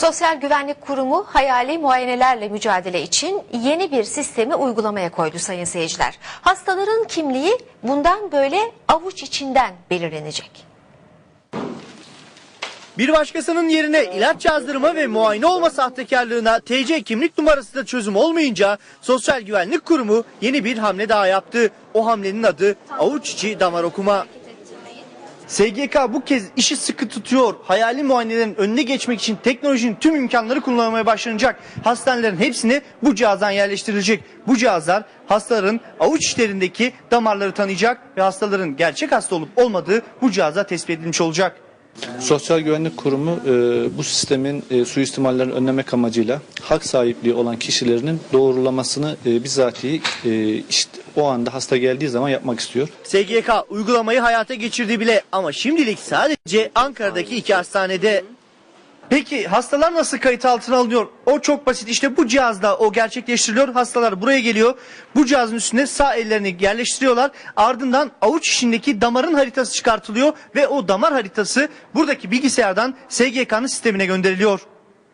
Sosyal Güvenlik Kurumu hayali muayenelerle mücadele için yeni bir sistemi uygulamaya koydu sayın seyirciler. Hastaların kimliği bundan böyle avuç içinden belirlenecek. Bir başkasının yerine ilaç yazdırma ve muayene olma sahtekarlığına TC kimlik numarası da çözüm olmayınca Sosyal Güvenlik Kurumu yeni bir hamle daha yaptı. O hamlenin adı avuç içi damar okuma. SGK bu kez işi sıkı tutuyor. Hayali muayenelerin önüne geçmek için teknolojinin tüm imkanları kullanılmaya başlanacak. Hastanelerin hepsine bu cihazdan yerleştirilecek. Bu cihazlar hastaların avuç içlerindeki damarları tanıyacak ve hastaların gerçek hasta olup olmadığı bu cihaza tespit edilmiş olacak. Sosyal Güvenlik Kurumu e, bu sistemin e, suistimallerini önlemek amacıyla hak sahipliği olan kişilerinin doğrulamasını e, bizatihi e, işte o anda hasta geldiği zaman yapmak istiyor. SGK uygulamayı hayata geçirdi bile ama şimdilik sadece Ankara'daki iki hastanede. Peki hastalar nasıl kayıt altına alınıyor? O çok basit işte bu cihazda o gerçekleştiriliyor. Hastalar buraya geliyor. Bu cihazın üstüne sağ ellerini yerleştiriyorlar. Ardından avuç içindeki damarın haritası çıkartılıyor ve o damar haritası buradaki bilgisayardan SGK'nın sistemine gönderiliyor.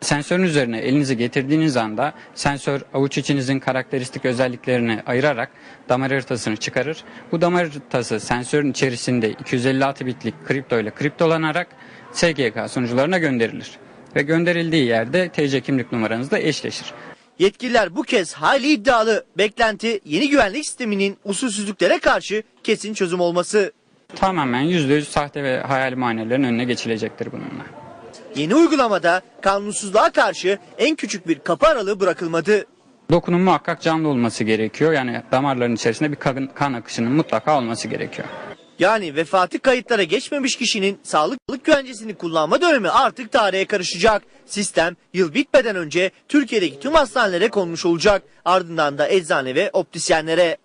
Sensörün üzerine elinizi getirdiğiniz anda sensör avuç içinizin karakteristik özelliklerini ayırarak damar haritasını çıkarır. Bu damar haritası sensörün içerisinde 256 bitlik kripto ile kriptolanarak SGK sunucularına gönderilir. Ve gönderildiği yerde TC kimlik numaranızla eşleşir. Yetkililer bu kez hayli iddialı. Beklenti yeni güvenlik sisteminin usulsüzlüklere karşı kesin çözüm olması. Tamamen %100 sahte ve hayali muayenelerin önüne geçilecektir bununla. Yeni uygulamada kanunsuzluğa karşı en küçük bir kapı aralığı bırakılmadı. Dokunun muhakkak canlı olması gerekiyor. Yani damarların içerisinde bir kan, kan akışının mutlaka olması gerekiyor. Yani vefatı kayıtlara geçmemiş kişinin sağlık güvencesini kullanma dönemi artık tarihe karışacak. Sistem yıl bitmeden önce Türkiye'deki tüm hastanelere konmuş olacak. Ardından da eczane ve optisyenlere.